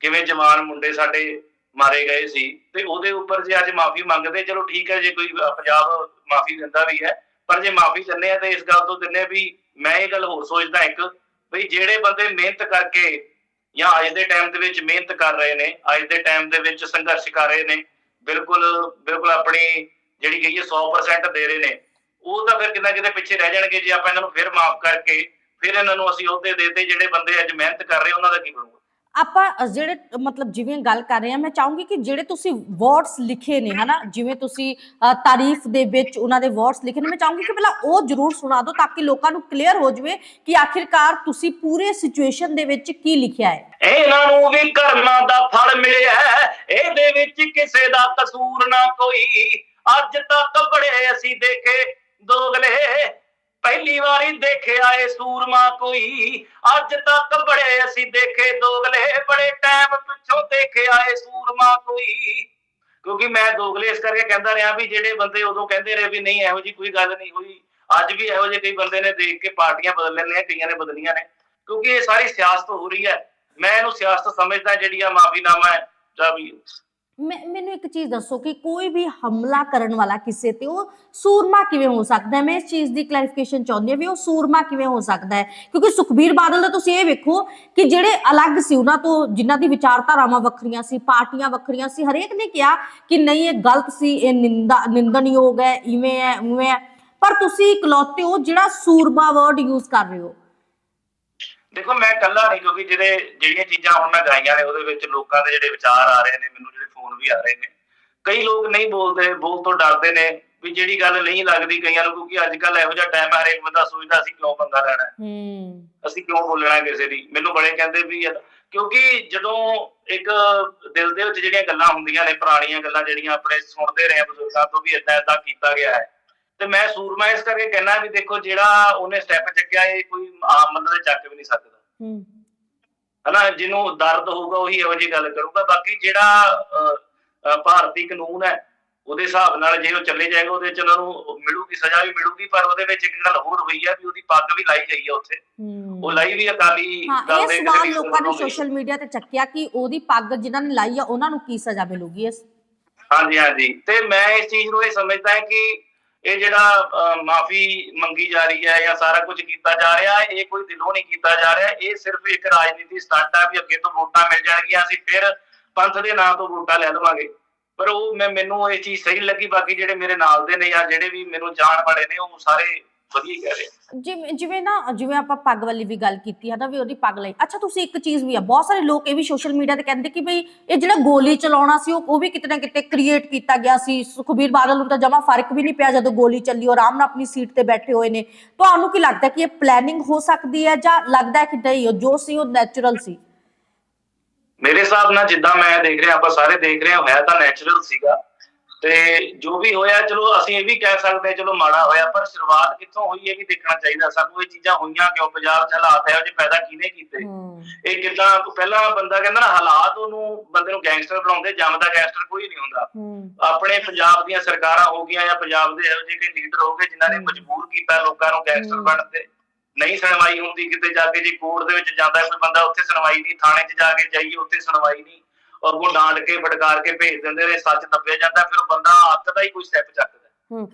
ਕਿਵੇਂ ਜਵਾਨ ਮੁੰਡੇ ਸਾਡੇ ਮਾਰੇ ਗਏ ਸੀ, ਤੇ ਉਹਦੇ ਉੱਪਰ ਜੇ ਅੱਜ ਮਾਫੀ ਮੰਗਦੇ, ਚਲੋ ਠੀਕ ਹੈ, ਜੇ ਕੋਈ ਪੰਜਾਬ ਮਾਫੀ ਦਿੰਦਾ ਵੀ ਹੈ ਪਰ ਜੇ ਮਾਫੀ ਦਿੰਦੇ ਆ ਤੇ ਇਸ ਗੱਲ ਤੋਂ ਦਿੰਦੇ ਵੀ ਮੈਂ ਇਹ ਗੱਲ ਹੋਰ ਸੋਚਦਾ ਇੱਕ ਵੀ ਜਿਹੜੇ ਬੰਦੇ ਮਿਹਨਤ ਕਰਕੇ ਜਾਂ ਅੱਜ ਦੇ ਟਾਈਮ ਦੇ ਵਿੱਚ ਮਿਹਨਤ ਕਰ ਰਹੇ ਨੇ, ਅੱਜ ਦੇ ਟਾਈਮ ਦੇ ਵਿੱਚ ਸੰਘਰਸ਼ ਕਰ ਰਹੇ ਨੇ, ਬਿਲਕੁਲ ਬਿਲਕੁਲ ਆਪਣੀ ਜਿਹੜੀ ਕਹੀਏ 100% ਦੇ ਰਹੇ ਨੇ, ਉਹ ਤਾਂ ਫਿਰ ਕਿੰਨਾ ਕਿਤੇ ਪਿੱਛੇ ਰਹਿ ਜਾਣਗੇ ਜੇ ਆਪਾਂ ਇਹਨਾਂ ਨੂੰ ਫਿਰ ਮਾਫ ਕਰਕੇ ਫਿਰ ਇਹਨਾਂ ਨੂੰ ਅਸੀਂ ਅਹੁਦੇ ਦੇਤੇ ਜਿਹੜੇ ਬੰਦੇ ਅੱਜ ਮਿਹਨਤ ਕਰ ਰਹੇ ਉਹਨਾਂ ਦਾ ਕੀ ਬਣੂਗਾ? ਆਪਾਂ ਅ, ਜਿਹੜੇ ਅ, ਮਤਲਬ ਜਿਵੇਂ ਗੱਲ ਕਰ ਰਹੇ ਹਾਂ ਮੈਂ ਚਾਹੂੰਗੀ ਕਿ ਜਿਹੜੇ ਤੁਸੀਂ ਵਰਡਸ ਲਿਖੇ ਨੇ ਹਨਾ? ਜਿਵੇਂ ਤੁਸੀਂ ਅ, ਤਾਰੀਫ ਦੇ ਵਿੱਚ ਉਹਨਾਂ ਦੇ ਵਰਡਸ ਲਿਖੇ ਨੇ ਮੈਂ ਚਾਹੂੰਗੀ ਕਿ ਪਹਿਲਾਂ ਉਹ ਜ਼ਰੂਰ ਸੁਣਾ ਦਿਓ ਤਾਂ ਕਿ ਲੋਕਾਂ ਨੂੰ ਕਲੀਅਰ ਹੋ ਜਾਵੇ ਕਿ ਆਖਿਰਕਾਰ ਤੁਸੀਂ ਪੂਰੇ ਸਿਚੁਏਸ਼ਨ ਦੇ ਵਿੱਚ ਕੀ ਲਿਖਿਆ ਹੈ। ਇਹਨਾਂ ਨੂੰ ਵੀ ਕਰਮਾਂ ਦਾ ਫਲ ਮਿਲਿਆ ਹੈ, ਇਹਦੇ ਵਿੱਚ ਕਿਸੇ ਦਾ ਕਸੂਰ ਨਾ ਕੋਈ। ਅੱਜ ਤੱਕ ਬੜੇ ਅਸੀਂ ਦੇਖੇ ਦੋਗਲੇ। ਪਹਿਲੀ ਵਾਰੀ ਦੇਖਿਆ ਏ ਸੂਰਮਾ ਕੋਈ। ਅੱਜ ਤੱਕ ਬੜੇ ਅਸੀਂ ਦੇਖੇ, ਦੋਗਲੇ ਬੜੇ ਟਾਈਮ ਪਿੱਛੋਂ ਦੇਖਿਆ ਏ ਸੂਰਮਾ ਕੋਈ। ਕਿਉਂਕਿ ਮੈਂ ਦੋਗਲੇ ਇਸ ਕਰਕੇ ਕਹਿੰਦਾ ਰਿਹਾ ਵੀ ਜਿਹੜੇ ਬੰਦੇ ਉਦੋਂ ਕਹਿੰਦੇ ਰਹੇ ਵੀ ਨਹੀਂ, ਇਹੋ ਜੀ ਕੋਈ ਗੱਲ ਨਹੀਂ ਹੋਈ। ਅੱਜ ਵੀ ਇਹੋ ਜਿਹੇ ਕਈ ਬੰਦੇ ਨੇ ਦੇਖ ਕੇ ਪਾਰਟੀਆਂ ਬਦਲ ਲੈਂਦੇ ਕਈਆਂ ਨੇ ਬਦਲੀਆਂ ਨੇ। ਕਿਉਂਕਿ ਇਹ ਸਾਰੀ ਸਿਆਸਤ ਹੋ ਰਹੀ ਹੈ। ਮੈਂ ਇਹਨੂੰ ਸਿਆਸਤ ਸਮਝਦਾ ਜਿਹੜੀ ਆ ਮਾਫੀਨਾਮਾ ਹੈ। ਜਾਂ ਵੀ ਮੈਨੂੰ ਇੱਕ ਚੀਜ਼ ਦੱਸੋ ਕਿ ਕੋਈ ਵੀ ਹਮਲਾ ਕਰਨ ਵਾਲਾ ਕਿਸੇ ਤੇ ਉਹ ਸੂਰਮਾ ਕਿਵੇਂ ਹੋ ਸਕਦਾ ਹੈ? ਮੈਂ ਇਸ ਚੀਜ਼ ਦੀ ਕਲੈਰੀਫਿਕੇਸ਼ਨ ਚਾਹੁੰਦੀ ਹਾਂ ਵੀ ਉਹ ਸੂਰਮਾ ਕਿਵੇਂ ਹੋ ਸਕਦਾ ਹੈ? ਕਿਉਂਕਿ ਸੁਖਬੀਰ ਬਾਦਲ ਦਾ ਤੁਸੀਂ ਇਹ ਵੇਖੋ ਕਿ ਜਿਹੜੇ ਅਲੱਗ ਸੀ, ਉਹਨਾਂ ਤੋਂ ਜਿਨ੍ਹਾਂ ਦੀ ਵਿਚਾਰਧਾਰਾਵਾਂ ਵੱਖਰੀਆਂ ਸੀ, ਪਾਰਟੀਆਂ ਵੱਖਰੀਆਂ ਸੀ, ਹਰੇਕ ਨੇ ਕਿਹਾ ਕਿ ਨਹੀਂ, ਇਹ ਗਲਤ ਸੀ, ਇਹ ਨਿੰਦਾ, ਨਿੰਦਣਯੋਗ ਹੈ, ਇਵੇਂ ਹੈ, ਉਵੇਂ ਹੈ। ਪਰ ਤੁਸੀਂ ਇਕਲੌਤੇ ਹੋ ਜਿਹੜਾ ਸੂਰਮਾ ਵਰਡ ਯੂਜ਼ ਕਰ ਰਹੇ ਹੋ। ਦੇਖੋ ਮੈਂ ਇਕੱਲਾ ਨਹੀਂ ਕਿਉਂਕਿ ਜਿਹੜੇ ਜਿਹੜੀਆਂ ਚੀਜ਼ਾਂ ਹੁਣ ਮੈਂ ਗਾਈਆਂ ਨੇ ਉਹਦੇ ਵਿੱਚ ਲੋਕਾਂ ਦੇ ਜਿਹੜੇ ਵਿਚਾਰ ਆ ਰਹੇ ਨੇ ਮੈਨੂੰ ਜਿਹੜੇ ਫੋਨ ਵੀ ਆ ਰਹੇ ਨੇ। ਕਈ ਲੋਕ ਨਹੀਂ ਬੋਲਦੇ ਬੋਲ ਤੋਂ ਡਰਦੇ ਨੇ ਵੀ ਜਿਹੜੀ ਗੱਲ ਨਹੀਂ ਲੱਗਦੀ ਕਈਆਂ ਨੂੰ ਕਿਉਂਕਿ ਅੱਜ ਕੱਲ ਇਹੋ ਜਿਹਾ ਟਾਈਮ ਆ ਹਰੇਕ ਬੰਦਾ ਸੋਚਦਾ ਅਸੀਂ ਕਿਉਂ ਪੰਗਾ ਲੈਣਾ ਹੈ? ਹੂੰ। ਅਸੀਂ ਕਿਉਂ ਬੋਲਣਾ ਕਿਸੇ ਦੀ? ਮੈਨੂੰ ਬੜੇ ਕਹਿੰਦੇ ਵੀ ਕਿਉਂਕਿ ਜਦੋਂ ਇੱਕ ਦਿਲ ਦੇ ਵਿੱਚ ਜਿਹੜੀਆਂ ਗੱਲਾਂ ਹੁੰਦੀਆਂ ਨੇ ਪੁਰਾਣੀਆਂ ਗੱਲਾਂ ਜਿਹੜੀਆਂ ਆਪਣੇ ਸੁਣਦੇ ਰਹੇ ਬਜ਼ੁਰਗਾਂ ਤੋਂ ਵੀ ਇਦਾਂ ਇਦਾਂ ਕੀਤਾ ਗਿਆ ਹੈ ਤੇ ਮੈਂ ਸੂਰਮਾ ਇਸ ਕਰਕੇ ਕਹਿਣਾ ਵੀ ਦੇਖੋ ਜਿਹੜਾ ਉਹਨੇ ਸਟੈਪ ਚੱਕਿਆ ਇਹ ਕੋਈ ਆਮ ਬੰਦਾ ਤੇ ਚੱਕ ਵੀ ਨਹੀਂ ਸਕਦਾ। ਹੂੰ। ਹਨਾ ਜਿਹਨੂੰ ਦਰਦ ਹੋਊਗਾ ਉਹੀ ਇਹੋ ਜਿਹੀ ਗੱਲ ਕਰੂਗਾ। ਬਾਕੀ ਜਿਹੜਾ ਭਾਰਤੀ ਕਾਨੂੰਨ ਹੈ ਉਹਦੇ ਹਿਸਾਬ ਨਾਲ ਜੇ ਉਹ ਚੱਲੇ ਜਾਏਗਾ ਉਹਦੇ ਚ ਉਹਨਾਂ ਨੂੰ ਮਿਲੂਗੀ ਸਜ਼ਾ ਵੀ ਮਿਲੂਗੀ ਪਰ ਉਹਦੇ ਵਿੱਚ ਇੱਕ ਗੱਲ ਹੋਰ ਹੋਈ ਹੈ ਵੀ ਉਹਦੀ ਪੱਗ ਵੀ ਲਾਈ ਗਈ ਹੈ ਉੱਥੇ। ਉਹ ਲਾਈ ਵੀ ਅਕਾਲੀ ਦਲ ਦੇ ਕਿਸੇ ਲੋਕਾਂ ਨੇ। ਸੋਸ਼ਲ ਮੀਡੀਆ ਤੇ ਚੱਕਿਆ ਕਿ ਉਹਦੀ ਪੱਗ ਜਿਨ੍ਹਾਂ ਨੇ ਲਾਈ ਆ ਉਹਨਾਂ ਨੂੰ ਕੀ ਸਜ਼ਾ ਮਿਲੂਗੀ ਇਸ? ਹਾਂਜੀ ਹਾਂਜੀ। ਤੇ ਮੈਂ ਇਸ ਚੀਜ਼ ਨੂੰ ਇਹ ਸਮਝਦਾ ਹਾਂ ਕਿ ਇਹ ਜਿਹੜਾ ਮਾਫੀ ਮੰਗੀ ਜਾ ਰਹੀ ਹੈ ਜਾਂ ਸਾਰਾ ਕੁਝ ਕੀਤਾ ਜਾ ਰਿਹਾ ਹੈ ਇਹ ਕੋਈ ਦਿਲੋਂ ਨਹੀਂ ਕੀਤਾ ਜਾ ਰਿਹਾ। ਇਹ ਸਿਰਫ ਇੱਕ ਰਾਜਨੀਤੀ ਸਟੰਟ ਹੈ ਵੀ ਅੱਗੇ ਤੋਂ ਵੋਟਾਂ ਮਿਲ ਜਾਣਗੀਆਂ, ਅਸੀਂ ਫਿਰ ਪੰਥ ਦੇ ਨਾਂ ਤੋਂ ਵੋਟਾਂ ਲੈ ਲਵਾਂਗੇ। ਪਰ ਉਹ ਮੈਂ, ਮੈਨੂੰ ਇਹ ਚੀਜ਼ ਸਹੀ ਲੱਗੀ, ਬਾਕੀ ਜਿਹੜੇ ਮੇਰੇ ਨਾਲ ਦੇ ਨੇ ਜਾਂ ਜਿਹੜੇ ਵੀ ਮੈਨੂੰ ਜਾਣ ਵਾਲੇ ਨੇ, ਉਹ ਸਾਰੇ ਵਧੀਆ ਕਹਿ ਰਹੇ ਜਿਵੇਂ ਜਿਵੇਂ ਨਾ ਜਿਵੇਂ ਆਪਾਂ ਪੱਗ ਵਾਲੀ ਵੀ ਗੱਲ ਕੀਤੀ ਹੈ ਨਾ ਵੀ ਉਹਦੀ ਪੱਗ ਲਈ। ਅੱਛਾ ਤੁਸੀਂ ਇੱਕ ਚੀਜ਼ ਵੀ ਆ ਬਹੁਤ ਸਾਰੇ ਲੋਕ ਇਹ ਵੀ ਸੋਸ਼ਲ ਮੀਡੀਆ ਤੇ ਕਹਿੰਦੇ ਕਿ ਬਈ ਇਹ ਜਿਹੜਾ ਗੋਲੀ ਚਲਾਉਣਾ ਸੀ ਉਹ ਉਹ ਵੀ ਕਿਤੇ ਨਾ ਕਿਤੇ ਕ੍ਰੀਏਟ ਕੀਤਾ ਗਿਆ ਸੀ। ਸੁਖਬੀਰ ਬਾਦਲ ਨੂੰ ਤਾਂ ਜਮਾ ਫ਼ਰਕ ਵੀ ਨਹੀਂ ਪਿਆ ਜਦੋਂ ਗੋਲੀ ਚੱਲੀ ਉਹ ਆਰਾਮ ਨਾਲ ਆਪਣੀ ਸੀਟ ਤੇ ਬੈਠੇ ਹੋਏ ਨੇ। ਤੁਹਾਨੂੰ ਕੀ ਲੱਗਦਾ ਕਿ ਇਹ ਪਲੈਨਿੰਗ ਹੋ ਸਕਦੀ ਹੈ ਜਾਂ ਲੱਗਦਾ ਕਿ ਨਹੀਂ ਉਹ ਜੋ ਸੀ ਉਹ ਨੈਚੁਰਲ ਸੀ? ਮੇਰੇ ਹਿਸਾਬ ਨਾਲ ਜਿੱਦਾਂ ਮੈਂ ਦੇਖ ਰਿਹਾ ਆਪਾਂ ਸਾਰੇ ਦੇਖ ਰਹੇ ਹਾਂ ਹੋਇਆ ਤਾਂ ਨੈਚੁਰਲ ਸੀਗਾ। ਤੇ ਜੋ ਵੀ ਹੋਇਆ ਚਲੋ ਅਸੀਂ ਇਹ ਵੀ ਕਹਿ ਸਕਦੇ ਚਲੋ ਮਾੜਾ ਹੋਇਆ ਪਰ ਸ਼ੁਰੂਆਤ ਕਿੱਥੋਂ ਹੋਈ ਇਹ ਵੀ ਦੇਖਣਾ ਚਾਹੀਦਾ? ਸਾਨੂੰ ਇਹ ਚੀਜ਼ਾਂ ਹੋਈਆਂ ਕਿਉਂ? ਪੰਜਾਬ 'ਚ ਹਾਲਾਤ ਇਹੋ ਜਿਹੇ ਪੈਦਾ ਕਿਹਨੇ ਕੀਤੇ? ਇਹ ਕਿਦਾਂ? ਪਹਿਲਾਂ ਬੰਦਾ ਕਹਿੰਦਾ ਨਾ ਹਾਲਾਤ ਉਹਨੂੰ ਬੰਦੇ ਨੂੰ ਗੈਂਗਸਟਰ ਬਣਾਉਂਦੇ ਜੰਮਦਾ ਗੈਂਗਸਟਰ ਕੋਈ ਨਹੀਂ ਹੁੰਦਾ। ਆਪਣੇ ਪੰਜਾਬ ਦੀਆਂ ਸਰਕਾਰਾਂ ਹੋ ਗਈਆਂ ਜਾਂ ਪੰਜਾਬ ਦੇ ਇਹੋ ਜਿਹੇ ਕਈ ਲੀਡਰ ਹੋ ਗਏ ਜਿਨ੍ਹਾਂ ਨੇ। ਮਜਬੂਰ ਕੀਤਾ ਲੋਕਾਂ ਨੂੰ ਗੈਂਗਸਟਰ। ਬਣਨ ਤੇ। ਨਹੀਂ ਸੁਣਵਾਈ ਹੁੰਦੀ ਕਿਤੇ ਜਾ ਕੇ ਜੇ ਕੋਰਟ ਦੇ ਵਿੱਚ ਜਾਂਦਾ ਕੋਈ ਬੰਦਾ ਉੱਥੇ ਸੁਣਵਾਈ ਨਹੀਂ ਥਾਣੇ 'ਚ ਜਾ ਕੇ ਜਾਈਏ ਉੱਥੇ ਸੁਣਵਾਈ ਨਹੀਂ। ਅੱਗੋਂ ਡਾਂਟ ਕੇ ਫਟਕਾਰ ਕੇ ਭੇਜ ਦਿੰਦੇ ਨੇ ਸੱਚ ਦੱਬਿਆ ਜਾਂਦਾ ਫਿਰ ਉਹ ਬੰਦਾ ਹੱਥ ਦਾ ਹੀ ਕੋਈ ਸਟੈਪ ਚੱਕਦਾ। ਹਮ,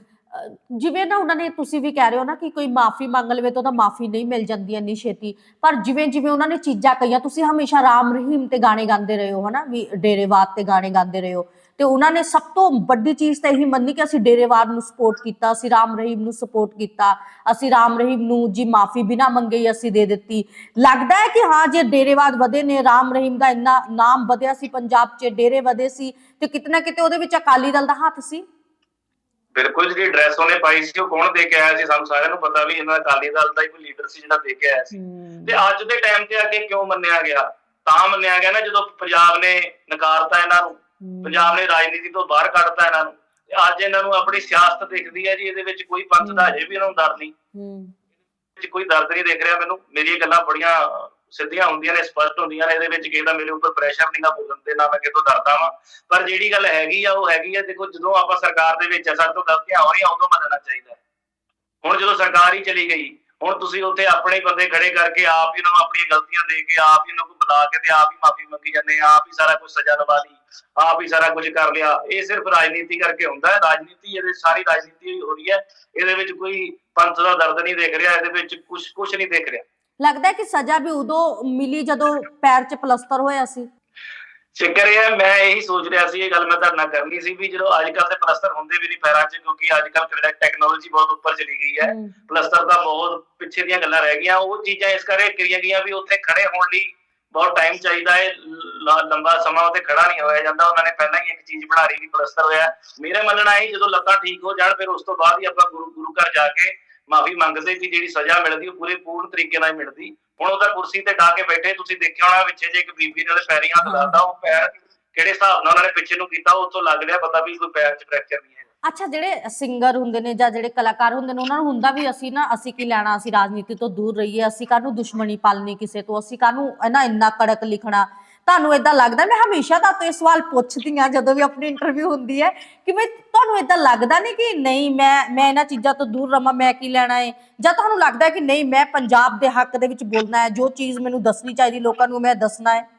ਜਿਵੇਂ ਨਾ ਉਹਨਾਂ ਨੇ ਤੁਸੀਂ ਵੀ ਕਹਿ ਰਹੇ ਹੋ ਨਾ ਕਿ ਕੋਈ ਮਾਫੀ ਮੰਗ ਲਵੇ ਤਾਂ ਉਹਦਾ ਮਾਫੀ ਨਹੀਂ ਮਿਲ ਜਾਂਦੀ ਇੰਨੀ ਛੇਤੀ ਪਰ ਜਿਵੇਂ ਜਿਵੇਂ ਉਹਨਾਂ ਨੇ ਚੀਜ਼ਾਂ ਕਹੀਆਂ ਤੁਸੀਂ ਹਮੇਸ਼ਾ ਰਾਮ ਰਹੀਮ ਤੇ ਗਾਣੇ ਗਾਉਂਦੇ ਰਹੇ ਹੋ ਹਨਾ? ਵੀ ਡੇਰੇਵਾਦ ਤੇ ਗਾਣੇ ਗਾਉਂਦੇ ਰਹੇ ਹੋ। ਤੇ ਉਹਨਾਂ ਨੇ ਸਭ ਤੋਂ ਵੱਡੀ ਚੀਜ਼ ਤਾਂ ਇਹੀ ਮੰਨੀ ਕਿ ਅਸੀਂ ਡੇਰੇਵਾਦ ਨੂੰ ਸਪੋਰਟ ਕੀਤਾ ਅਸੀਂ ਰਾਮ ਰਹੀਮ ਨੂੰ ਸਪੋਰਟ ਕੀਤਾ ਅਸੀਂ ਰਾਮ ਰਹੀਮ ਨੂੰ ਜੀ ਮਾਫੀ ਬਿਨਾ ਮੰਗੇ ਹੀ ਅਸੀਂ ਦੇ ਦਿੱਤੀ। ਲੱਗਦਾ ਹੈ ਕਿ ਹਾਂ ਜੇ ਡੇਰੇਵਾਦ ਵਧੇ ਨੇ ਰਾਮ ਰਹੀਮ ਦਾ ਇੰਨਾ ਨਾਮ ਵਧਿਆ ਸੀ ਪੰਜਾਬ 'ਚ ਡੇਰੇ ਵਧੇ ਸੀ ਤੇ ਕਿਤੇ ਨਾ ਕਿਤੇ ਉਹਦੇ ਵਿੱਚ ਅਕਾਲੀ ਦਲ ਦਾ ਹੱਥ ਸੀ। ਬਿਲਕੁਲ ਜਿਹੜੀ ਡਰੈਸ ਉਹਨੇ ਪਾਈ ਸੀ ਉਹ ਕੌਣ ਦੇ ਕੇ ਆਇਆ ਸੀ ਸਾਨੂੰ ਸਾਰਿਆਂ ਨੂੰ ਪਤਾ ਵੀ ਇਹਨਾਂ ਅਕਾਲੀ ਦਲ ਦਾ ਹੀ ਕੋਈ ਲੀਡਰ ਸੀ ਜਿਹੜਾ ਦੇ ਕੇ ਆਇਆ ਸੀ। ਤੇ ਅੱਜ ਦੇ ਟਾਈਮ ਤੇ ਆ ਕੇ ਕਿਉਂ ਮੰਨਿਆ ਗਿਆ? ਤਾਂ ਮੰਨਿਆ ਗਿਆ ਨਾ ਜਦੋਂ ਪੰਜਾਬ ਨੇ ਨਕਾਰਤਾ ਇਹਨਾਂ ਨੂੰ। ਪੰਜਾਬ ਨੇ ਰਾਜਨੀਤੀ ਤੋਂ ਬਾਹਰ ਕੱਢਤਾ ਇਹਨਾਂ ਨੂੰ। ਤੇ ਅੱਜ ਇਹਨਾਂ ਨੂੰ ਆਪਣੀ ਸਿਆਸਤ ਦਿਖਦੀ ਹੈ ਜੀ ਇਹਦੇ ਵਿੱਚ ਕੋਈ ਪੰਥ ਦਾ ਹਜੇ ਵੀ ਇਹਨਾਂ ਨੂੰ ਡਰ ਨਹੀਂ। ਹੂੰ। ਵਿੱਚ ਕੋਈ ਦਰਦ ਨਹੀਂ ਦਿਖ ਰਿਹਾ ਮੈਨੂੰ। ਮੇਰੀਆਂ ਗੱਲਾਂ ਬੜੀਆਂ ਸਿੱਧੀਆਂ ਹੁੰਦੀਆਂ ਨੇ ਸਪਸ਼ਟ ਹੁੰਦੀਆਂ ਨੇ। ਇਹਦੇ ਵਿੱਚ ਕਿਸੇ ਦਾ ਮੇਰੇ ਉੱਪਰ ਪ੍ਰੈਸ਼ਰ ਨਹੀਂ ਨਾ ਬੋਲਣ ਤੇ ਨਾ ਮੈਂ ਕਿਤੋਂ ਡਰਦਾ ਵਾਂ। ਪਰ ਜਿਹੜੀ ਗੱਲ ਹੈਗੀ ਆ ਉਹ ਹੈਗੀ ਆ ਦੇਖੋ ਜਦੋਂ ਆਪਾਂ ਸਰਕਾਰ ਦੇ ਵਿੱਚ ਆ ਸਾਡੇ ਤੋਂ ਗਲਤੀਆਂ ਹੋ ਰਹੀਆਂ ਉਦੋਂ ਮੰਨਣਾ ਚਾਹੀਦਾ। ਹੁਣ ਜਦੋਂ ਸਰਕਾਰ ਹੀ ਚਲੀ ਗਈ ਹੁਣ ਤੁਸੀਂ ਉੱਥੇ ਆਪਣੇ ਬੰਦੇ ਖੜੇ ਕਰਕੇ ਆਪ ਹੀ ਉਹਨਾਂ ਨੂੰ ਆਪਣੀਆਂ ਗਲਤੀਆਂ ਦੇ ਕੇ ਆਪ ਹੀ ਉਹਨਾਂ ਨੂੰ ਬੁਲਾ ਕੇ ਤੇ ਆਪ ਹੀ ਮਾਫੀ ਮੰਗੀ ਜਾਂਦੇ ਆ ਆਪ ਹੀ ਸਾਰਾ ਕੁਝ ਸਜ਼ਾ ਲਵਾ ਲਈ। ਆਪ ਹੀ ਸਾਰਾ ਕੁਝ ਕਰ ਲਿਆ। ਇਹ ਸਿਰਫ ਰਾਜਨੀਤੀ ਕਰਕੇ ਹੁੰਦਾ ਹੈ। ਰਾਜਨੀਤੀ ਇਹਦੇ ਸਾਰੀ ਰਾਜਨੀਤੀ ਹੀ ਰਹੀ ਹੈ। ਇਹਦੇ ਵਿੱਚ ਕੋਈ ਪੰਥ ਦਾ ਦਰਦ ਨਹੀਂ ਦਿਖ ਰਿਹਾ। ਇਹਦੇ ਵਿੱਚ ਕੁਝ ਕੁਝ ਨਹੀਂ ਦਿਖ ਰਿਹਾ। ਲੱਗਦਾ ਕਿ ਸਜ਼ਾ ਵੀ ਉਦੋਂ ਮਿਲੀ ਜਦੋਂ ਪੈਰ 'ਚ ਪਲਸਤਰ ਹੋਇਆ ਸੀ। ਚੱਕਰ ਇਹ ਮੈਂ ਇਹੀ ਸੋਚ ਰਿਹਾ ਸੀ। ਇਹ ਗੱਲ ਮੈਂ ਤੁਹਾਡੇ ਨਾਲ ਕਰਨੀ ਸੀ ਵੀ ਜਦੋਂ ਅੱਜ ਕੱਲ ਤੇ ਪਲਸਤਰ ਹੁੰਦੇ ਵੀ ਨਹੀਂ ਪੈਰਾਂ 'ਚ ਕਿਉਂਕਿ ਅੱਜ ਕੱਲ ਟੈਕਨੋਲੋਜੀ ਬਹੁਤ ਉੱਪਰ ਚਲੀ ਗਈ ਹੈ। ਪਲਸਤਰ ਦਾ ਬਹੁਤ ਪਿੱਛੇ ਦੀਆਂ ਗੱਲਾਂ ਰਹਿ ਗਈਆਂ। ਉਹ ਚੀਜ਼ਾਂ ਇਸ ਕਰਕੇ ਕਰੀਆਂ ਗਈਆਂ ਵੀ ਉੱਥੇ ਖੜੇ ਹੋਣ ਲਈ ਬਹੁਤ ਟਾਈਮ ਚਾਹੀਦਾ ਹੈ ਲੰਬਾ ਸਮਾਂ ਉੱਤੇ ਖੜਾ ਨਹੀਂ ਹੋਇਆ ਜਾਂਦਾ, ਉਹਨਾਂ ਨੇ ਪਹਿਲਾਂ ਹੀ ਇੱਕ ਚੀਜ਼ ਬਣਾ ਲਈ ਵੀ ਪਲਸਤਰ ਹੋਇਆ। ਮੇਰਾ ਮੰਨਣਾ ਹੈ ਜਦੋਂ ਲੱਤਾਂ ਠੀਕ ਹੋ ਜਾਣ, ਫਿਰ ਉਸ ਤੋਂ ਬਾਅਦ ਹੀ ਆਪਾਂ ਗੁਰੂ ਗੁਰੂ ਘਰ ਜਾ ਕੇ ਮਾਫੀ ਮੰਗਦੇ ਕਿ ਜਿਹੜੀ ਸਜ਼ਾ ਮਿਲਦੀ, ਉਹ ਪੂਰੇ ਪੂਰਨ ਤਰੀਕੇ ਨਾਲ ਮਿਲਦੀ। ਹੁਣ ਉਹਦਾ ਕੁਰਸੀ ਤੇ ਡਾ ਕੇ ਬੈਠੇ, ਤੁਸੀਂ ਦੇਖਿਆ ਹੋਣਾ ਪਿੱਛੇ ਜੇ ਇੱਕ ਬੀਬੀ ਨੇ ਉਹਦੇ ਹੱਥ ਲਾਤਾ, ਉਹ ਪੈਰ ਕਿਹੜੇ ਹਿਸਾਬ ਨਾਲ ਉਹਨਾਂ ਨੇ ਪਿੱਛੇ ਨੂੰ ਕੀਤਾ, ਉਹ ਤੋਂ ਲੱਗ ਰਿਹਾ, ਪਤਾ ਵੀ ਕੋਈ ਪੈਰ 'ਚ ਫ੍ਰੈਕਚਰ ਨਹੀਂ ਹੈ। ਅੱਛਾ, ਜਿਹੜੇ ਸਿੰਗਰ ਹੁੰਦੇ ਨੇ ਜਾਂ ਜਿਹੜੇ ਕਲਾਕਾਰ ਹੁੰਦੇ ਨੇ, ਉਹਨਾਂ ਨੂੰ ਹੁੰਦਾ ਵੀ ਅਸੀਂ ਨਾ, ਅਸੀਂ ਕੀ ਲੈਣਾ, ਅਸੀਂ ਰਾਜਨੀਤੀ ਤੋਂ ਦੂਰ ਰਹੀਏ, ਅਸੀਂ ਕਾਹਨੂੰ ਦੁਸ਼ਮਣੀ ਪਾਲਣੀ ਕਿਸੇ ਤੋਂ, ਅਸੀਂ ਕਾਹਨੂੰ ਨਾ ਇੰਨਾ ਕੜਕ ਲਿਖਣਾ। ਤੁਹਾਨੂੰ ਇਦਾਂ ਲੱਗਦਾ, ਮੈਂ ਹਮੇਸ਼ਾ ਤਾਂ ਇਹ ਸਵਾਲ ਪੁੱਛਦੀ ਆ ਜਦੋਂ ਵੀ ਆਪਣੀ ਇੰਟਰਵਿਊ ਹੁੰਦੀ ਹੈ, ਕਿ ਬਈ ਤੁਹਾਨੂੰ ਇਦਾਂ ਲੱਗਦਾ ਨਹੀਂ ਕਿ ਨਹੀਂ, ਮੈਂ ਮੈਂ ਇਹਨਾਂ ਚੀਜ਼ਾਂ ਤੋਂ ਦੂਰ ਰਵਾਂ, ਮੈਂ ਕੀ ਲੈਣਾ ਹੈ ਜਾਂ ਤੁਹਾਨੂੰ ਲੱਗਦਾ ਕਿ ਨਹੀਂ, ਮੈਂ ਪੰਜਾਬ ਦੇ ਹੱਕ ਦੇ ਵਿੱਚ ਬੋਲਣਾ ਹੈ, ਜੋ ਚੀਜ਼ ਮੈਨੂੰ ਦੱਸਣੀ ਚਾਹੀਦੀ, ਲੋਕਾਂ ਨੂੰ ਮੈਂ ਦੱਸਣਾ ਹੈ?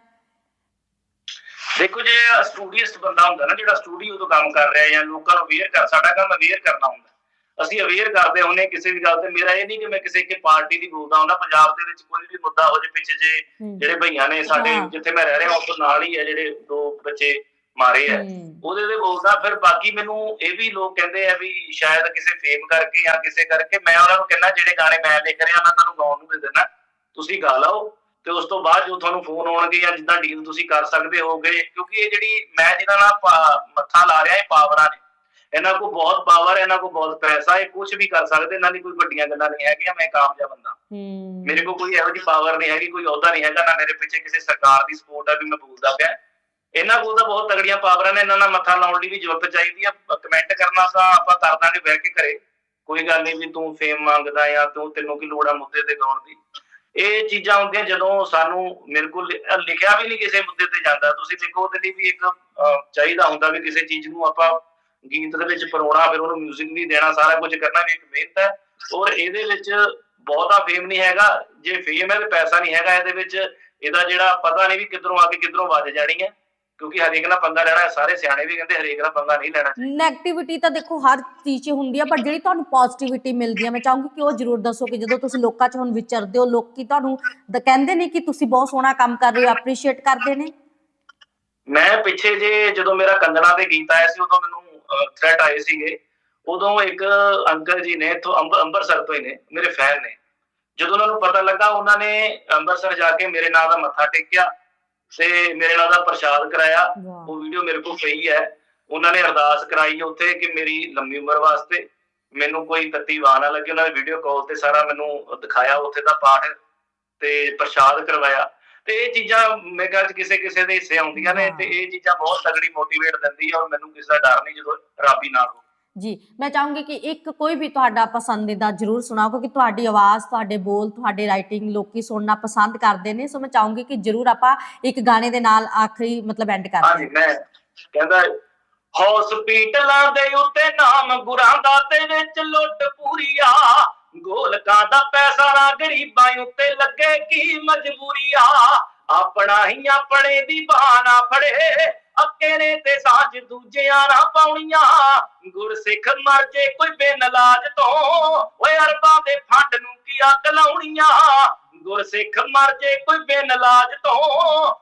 ਦੇਖੋ ਜੇ ਸਟੂਡੀਓਸ ਬੰਦਾ ਹੁੰਦਾ ਨਾ ਜਿਹੜਾ ਸਟੂਡੀਓ ਤੋਂ ਕੰਮ ਕਰ ਰਿਹਾ ਜਾਂ ਲੋਕਾਂ ਨੂੰ ਅਵੇਅਰ ਕਰ ਸਾਡਾ ਕੰਮ ਅਵੇਅਰ ਕਰਨਾ ਹੁੰਦਾ। ਅਸੀਂ ਅਵੇਅਰ ਕਰਦੇ ਹੁੰਨੇ ਕਿਸੇ ਵੀ ਗੱਲ ਤੇ। ਮੇਰਾ ਇਹ ਨਹੀਂ ਕਿ ਮੈਂ ਕਿਸੇ ਇੱਕ ਪਾਰਟੀ ਦੀ ਬੋਲਦਾ ਹੁੰਦਾ ਪੰਜਾਬ ਦੇ ਵਿੱਚ ਕੋਈ ਵੀ ਮੁੱਦਾ ਹੋ ਜੇ ਪਿੱਛੇ ਜੇ ਜਿਹੜੇ ਭਈਆਂ ਨੇ ਸਾਡੇ। ਜਿੱਥੇ ਮੈਂ ਰਹਿ ਰਿਹਾ ਉਸ ਨਾਲ ਹੀ ਹੈ ਜਿਹੜੇ ਦੋ ਬੱਚੇ ਮਾਰੇ ਆ ਉਹਦੇ ਤੇ ਬੋਲਦਾ ਫਿਰ ਬਾਕੀ ਮੈਨੂੰ ਇਹ ਵੀ ਲੋਕ ਕਹਿੰਦੇ ਆ ਵੀ ਸ਼ਾਇਦ ਕਿਸੇ ਫੇਮ ਕਰਕੇ ਜਾਂ ਕਿਸੇ ਕਰਕੇ ਮੈਂ ਉਹਨਾਂ ਨੂੰ ਕਹਿੰਦਾ ਜਿਹੜੇ ਗਾਣੇ ਮੈਂ ਲਿਖ ਰਿਹਾ ਮੈਂ ਤੁਹਾਨੂੰ ਗਾਉਣ ਨੂੰ ਦੇ ਦੇਣਾ ਤੁਸੀਂ ਗਾ ਲਓ। ਤੇ ਉਸ ਤੋਂ ਬਾਅਦ ਜੋ ਤੁਹਾਨੂੰ ਫੋਨ ਆਉਣਗੇ ਜਾਂ ਜਿੱਦਾਂ ਡੀਲ ਤੁਸੀਂ ਕਰ ਸਕਦੇ ਹੋਗੇ ਕਿਉਂਕਿ ਇਹ ਜਿਹੜੀ ਮੈਂ ਜਿਹਨਾਂ ਨਾਲ ਮੱਥਾ ਲਾ ਰਿਹਾ ਇਹ ਪਾਵਰਾਂ ਨੇ। ਇਹਨਾਂ ਕੋਲ ਬਹੁਤ ਪਾਵਰ ਹੈ ਇਹਨਾਂ ਕੋਲ ਬਹੁਤ ਪੈਸਾ ਹੈ ਕੁਝ ਵੀ ਕਰ ਸਕਦੇ ਇਹਨਾਂ ਦੀ ਕੋਈ ਵੱਡੀਆਂ ਗੱਲਾਂ ਨਹੀਂ ਹੈਗੀਆਂ ਮੈਂ ਕਾਮਯਾਬ ਬੰਦਾ। ਹਮ, ਮੇਰੇ ਕੋਲ ਕੋਈ ਇਹੋ ਜਿਹੀ ਪਾਵਰ ਨਹੀਂ ਹੈਗੀ ਕੋਈ ਅਹੁਦਾ ਨਹੀਂ ਹੈਗਾ ਨਾ ਮੇਰੇ ਪਿੱਛੇ ਕਿਸੇ ਸਰਕਾਰ ਦੀ ਸਪੋਰਟ ਹੈ ਵੀ ਮੈਂ ਬੋਲਦਾ ਪਿਆ। ਇਹਨਾਂ ਕੋਲ ਤਾਂ ਬਹੁਤ ਤਗੜੀਆਂ ਪਾਵਰਾਂ ਨੇ ਇਹਨਾਂ ਨਾਲ ਮੱਥਾ ਲਾਉਣ ਲਈ ਵੀ ਜ਼ਰੂਰਤ ਚਾਹੀਦੀ ਆ ਕਮੈਂਟ ਕਰਨਾ ਤਾਂ ਆਪਾਂ ਕਰ ਦਾਂਗੇ ਬਹਿ ਕੇ ਘਰੇ। ਕੋਈ ਗੱਲ ਨਹੀਂ ਵੀ ਤੂੰ ਫੇਮ ਮੰਗਦਾ ਜਾਂ ਤੂੰ ਤੈਨੂੰ ਕੀ ਲੋੜ ਆ ਮੁੱਦੇ ਤੇ ਗਾਉਣ ਦੀ। ਇਹ ਚੀਜ਼ਾਂ ਹੁੰਦੀਆਂ ਜਦੋਂ ਸਾਨੂੰ ਮੇਰੇ ਕੋਲ ਲਿਖਿਆ ਵੀ ਨਹੀਂ ਕਿਸੇ ਮੁੱਦੇ ਤੇ ਜਾਂਦਾ। ਤੁਸੀਂ ਦੇਖੋ ਉਹਦੇ ਲਈ ਵੀ ਇੱਕ ਚਾਹੀਦਾ ਹੁੰਦਾ ਵੀ ਕਿਸੇ ਚੀਜ਼ ਨੂੰ ਆਪਾਂ ਗੀਤ ਦੇ ਵਿੱਚ ਪਰੋਣਾ, ਫਿਰ ਉਹਨੂੰ 뮤직 ਵੀ ਦੇਣਾ, ਸਾਰਾ ਕੁਝ ਕਰਨਾ ਵੀ ਇੱਕ ਮਿਹਨਤ ਹੈ। ਔਰ ਇਹਦੇ ਵਿੱਚ ਬਹੁਤਾ ਫੇਮ ਨਹੀਂ ਹੈਗਾ। ਜੇ ਫੇਮ ਹੈ ਤੇ ਪੈਸਾ ਨਹੀਂ ਹੈਗਾ ਇਹਦੇ ਵਿੱਚ। ਇਹਦਾ ਜਿਹੜਾ ਪਤਾ ਨਹੀਂ ਵੀ ਕਿੱਧਰੋਂ ਆ ਕੇ ਕਿੱਧਰੋਂ ਵੱਜ ਜਾਣੀ ਹੈ। ਕਿਉਂਕਿ ਹਰੇਕ ਨਾਲ ਪੰਗਾ ਲੈਣਾ। ਸਾਰੇ ਸਿਆਣੇ ਵੀ ਕਹਿੰਦੇ ਹਰੇਕ ਨਾਲ ਪੰਗਾ ਨਹੀਂ ਲੈਣਾ ਚਾਹੀਦਾ। ਨੈਗੇਟਿਵਿਟੀ ਤਾਂ ਦੇਖੋ ਹਰ ਚੀਜ਼ 'ਚ ਹੁੰਦੀ ਆ ਪਰ ਜਿਹੜੀ ਤੁਹਾਨੂੰ ਪੋਜ਼ਿਟਿਵਿਟੀ ਮਿਲਦੀ ਆ ਮੈਂ ਚਾਹੂੰਗੀ ਕਿ ਉਹ ਜ਼ਰੂਰ ਦੱਸੋ ਕਿ ਜਦੋਂ ਤੁਸੀਂ ਲੋਕਾਂ 'ਚ ਹੁਣ ਵਿਚਰਦੇ ਹੋ ਲੋਕੀ ਤੁਹਾਨੂੰ ਦ- ਕਹਿੰਦੇ ਨੇ ਕਿ ਤੁਸੀਂ ਬਹੁਤ ਸੋਹਣਾ ਕੰਮ ਕਰ ਰਹੇ ਹੋ ਐਪਰੀਸ਼ੀਏਟ ਕਰਦੇ ਨੇ? ਮੈਂ ਪਿੱਛੇ ਜੇ ਜਦੋਂ ਮੇਰਾ ਕੰਗਣਾ ਤੇ ਗੀਤ ਆਇਆ ਸੀ ਉਦੋਂ ਮੈਨੂੰ ਥ੍ਰੈਟ ਆਏ ਸੀਗੇ। ਉਦੋਂ ਇੱਕ ਅੰਕਲ ਜੀ ਨੇ ਇੱਥੋਂ ਅੰਬ- ਅੰਮ੍ਰਿਤਸਰ ਤੋਂ ਹੀ ਨੇ ਮੇਰੇ ਫੈਨ ਨੇ। ਜਦੋਂ ਉਹਨਾਂ ਨੂੰ ਪਤਾ ਲੱਗਾ ਉਹਨਾਂ ਨੇ ਅੰਮ੍ਰਿਤਸਰ ਜਾ ਕੇ ਮੇਰੇ ਨਾਂ ਦਾ ਮੱਥਾ ਟੇਕਿਆ। ਤੇ ਮੇਰੇ ਨਾਂ ਦਾ ਪ੍ਰਸ਼ਾਦ ਕਰਾਇਆ। ਉਹ ਵੀਡੀਓ ਮੇਰੇ ਕੋਲ ਪਈ ਹੈ। ਉਹਨਾਂ ਨੇ ਅਰਦਾਸ ਕਰਾਈ ਉੱਥੇ ਕਿ ਮੇਰੀ ਲੰਮੀ ਉਮਰ ਵਾਸਤੇ ਮੈਨੂੰ ਕੋਈ ਤੱਤੀ ਵਾਹ ਨਾ ਲੱਗੇ। ਉਹਨਾਂ ਨੇ ਵੀਡੀਓ ਕਾਲ ਤੇ ਸਾਰਾ ਮੈਨੂੰ ਦਿਖਾਇਆ। ਉੱਥੇ ਦਾ ਪਾਠ ਤੇ ਪ੍ਰਸ਼ਾਦ ਕਰਵਾਇਆ। ਤੇ ਇਹ ਚੀਜ਼ਾਂ ਮੇਰੇ ਖਿਆਲ ਚ ਕਿਸੇ ਕਿਸੇ ਦੇ ਹਿੱਸੇ ਆਉਂਦੀਆਂ ਨੇ ਤੇ ਇਹ ਚੀਜ਼ਾਂ ਬਹੁਤ ਤਗੜੀ ਮੋਟੀਵੇਟ ਦਿੰਦੀ ਹੈ ਔਰ ਮੈਨੂੰ ਕਿਸੇ ਦਾ ਡਰ ਨਹੀਂ ਜਦੋਂ ਰੱਬੀ ਨਾਲ ਹੋ ਜੀ, ਮੈਂ ਚਾਹੂੰਗੀ ਕਿ ਇੱਕ ਕੋਈ ਵੀ ਤੁਹਾਡਾ ਪਸੰਦੀਦਾ ਜ਼ਰੂਰ ਸੁਣਾਓ, ਕਿਉਂਕਿ ਤੁਹਾਡੀ ਆਵਾਜ਼, ਤੁਹਾਡੇ ਬੋਲ, ਤੁਹਾਡੀ ਰਾਈਟਿੰਗ ਲੋਕੀ ਸੁਣਨਾ ਪਸੰਦ ਕਰਦੇ ਨੇ, ਸੋ ਮੈਂ ਚਾਹੂੰਗੀ ਕਿ ਜ਼ਰੂਰ ਆਪਾਂ ਇੱਕ ਗਾਣੇ ਦੇ ਨਾਲ ਆਖਰੀ ਮਤਲਬ ਐਂਡ ਕਰਦੇ ਹਾਂਜੀ, ਮੈਂ ਕਹਿੰਦਾ ਹਸਪੀਟਲਾਂ ਦੇ ਉੱਤੇ ਨਾਮ ਗੁਰਾਂ ਦਾ ਤੇ ਵਿੱਚ ਲੁੱਟ ਪੂਰੀ ਗੋਲਕਾਂ ਦਾ ਪੈਸਾ ਨਾ ਗਰੀਬਾਂ ਉੱਤੇ ਲੱਗੇ ਕੀ ਮਜਬੂਰੀ ਆ ਆਪਣਾ ਹੀ ਆਪਣੇ ਦੀ ਬਹਾਨਾ ਫੜੇ ਅੱਕੇ ਨੇ ਤੇ ਸਾਜ ਦੂਜਿਆਂ ਨਾ ਪਾਉਣੀਆਂ। ਗੁਰਸਿੱਖ ਮਰ ਜੇ ਕੋਈ ਬੇਨਲਾਜ ਤੋਂ, ਓਏ ਅਰਬਾਂ ਦੇ ਫੰਡ ਨੂੰ ਕੀ ਅੱਗ ਲਾਉਣੀਆਂ? ਗੁਰਸਿੱਖ ਮਰ ਜੇ ਕੋਈ ਬੇਨਲਾਜ ਤੋਂ,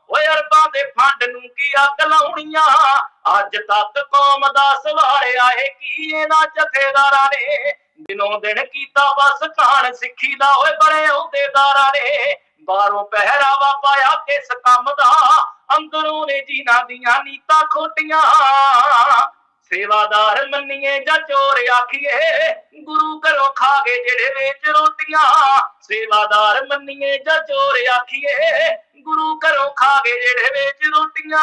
ਓਏ ਅਰਬਾਂ ਦੇ ਫੰਡ ਨੂੰ ਕੀ ਅੱਗ ਲਾਉਣੀਆਂ? ਅੱਜ ਤੱਕ ਕੌਮ ਦਾ ਸਵਾਰਿਆ ਏ, ਕੀ ਇਹਨਾਂ ਜਥੇਦਾਰਾਂ ਨੇ? ਦਿਨੋਂ ਦਿਨ ਕੀਤਾ ਬਸ ਖਾਨ ਸਿੱਖੀ ਦਾ, ਓਏ ਬੜੇ ਅਹੁਦੇਦਾਰਾਂ ਨੇ। ਬਾਹਰੋਂ ਪਹਿਰਾਵਾ ਪਾਇਆ ਕਿਸ ਕੰਮ ਦਾ ਅੰਦਰੋਂ ਨੇ ਜੀਨਾ ਦੀਆਂ ਨੀਤਾਂ ਖੋਟੀਆਂ ਸੇਵਾਦਾਰ ਮੰਨੀਏ ਜਾਂ ਚੋਰ ਆਖੀਏ ਗੁਰੂ ਘਰੋਂ ਖਾ ਗਏ ਜਿਹੜੇ ਵੇਚ ਰੋਟੀਆਂ ਸੇਵਾਦਾਰ ਮੰਨੀਏ ਜਾਂ ਚੋਰ ਆਖੀਏ ਗੁਰੂ ਘਰੋਂ ਖਾ ਗਏ ਜਿਹੜੇ ਵੇਚ ਰੋਟੀਆਂ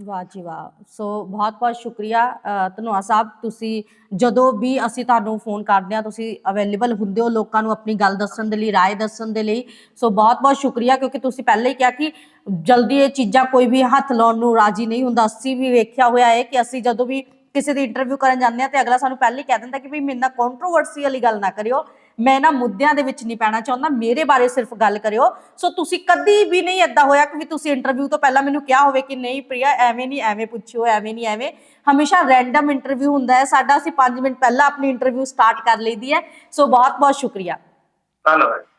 ਵਾਹ ਜੀ ਵਾਹ ਸੋ ਬਹੁਤ ਬਹੁਤ ਸ਼ੁਕਰੀਆ ਅ, ਧਨੋਆ ਸਾਹਿਬ ਤੁਸੀਂ ਜਦੋਂ ਵੀ ਅਸੀਂ ਤੁਹਾਨੂੰ ਫੋਨ ਕਰਦੇ ਆ ਤੁਸੀਂ ਅਵੇਲੇਬਲ ਹੁੰਦੇ ਹੋ ਲੋਕਾਂ ਨੂੰ ਆਪਣੀ ਗੱਲ ਦੱਸਣ ਦੇ ਲਈ رائے ਦੱਸਣ ਦੇ ਲਈ ਸੋ ਬਹੁਤ ਬਹੁਤ ਸ਼ੁਕਰੀਆ ਕਿਉਂਕਿ ਤੁਸੀਂ ਪਹਿਲਾਂ ਹੀ ਕਿਹਾ ਕਿ ਜਲਦੀ ਇਹ ਚੀਜ਼ਾਂ ਕੋਈ ਵੀ ਹੱਥ ਲਾਉਣ ਨੂੰ ਰਾਜੀ ਨਹੀਂ ਹੁੰਦਾ। ਅਸੀਂ ਵੀ ਵੇਖਿਆ ਹੋਇਆ ਹੈ ਕਿ ਅਸੀਂ ਜਦੋਂ ਵੀ ਕਿਸੇ ਦੀ ਇੰਟਰਵਿਊ ਕਰਨ ਜਾਂਦੇ ਆ ਤੇ ਅਗਲਾ ਸਾਨੂੰ ਪਹਿਲਾਂ ਹੀ ਕਹਿ ਦਿੰਦਾ ਕਿ ਵੀ ਮੇਰੇ ਨਾਲ ਕੰਟਰੋਵਰਸੀ ਵਾਲੀ ਗੱਲ ਨਾ ਕਰਿਓ। ਮੈਂ ਨਾ ਮੁੱਦਿਆਂ ਦੇ ਵਿੱਚ ਨਹੀਂ ਪੈਣਾ ਚਾਹੁੰਦਾ, ਮੇਰੇ ਬਾਰੇ ਸਿਰਫ ਗੱਲ ਕਰਿਓ। ਸੋ ਤੁਸੀਂ ਕਦੀ ਵੀ ਨਹੀਂ ਏਦਾਂ ਹੋਇਆ ਕਿ ਵੀ ਤੁਸੀਂ ਇੰਟਰਵਿਊ ਤੋਂ ਪਹਿਲਾਂ ਮੈਨੂੰ ਕਿਹਾ ਹੋਵੇ ਕਿ ਨਹੀਂ ਪ੍ਰਿਆ, ਐਵੇਂ ਨਹੀਂ, ਐਵੇਂ ਪੁੱਛਿਓ, ਐਵੇਂ ਨਹੀਂ, ਐਵੇਂ। ਹਮੇਸ਼ਾ ਰੈਂਡਮ ਇੰਟਰਵਿਊ ਹੁੰਦਾ ਹੈ। ਸਾਡਾ ਅਸੀਂ 5 ਮਿੰਟ ਪਹਿਲਾਂ ਆਪਣੀ ਇੰਟਰਵਿਊ ਸਟਾਰਟ ਕਰ ਲਈਦੀ ਹੈ। ਸੋ ਬਹੁਤ ਬਹੁਤ ਸ਼ੁਕਰੀਆ। ਧੰਨਵਾਦ।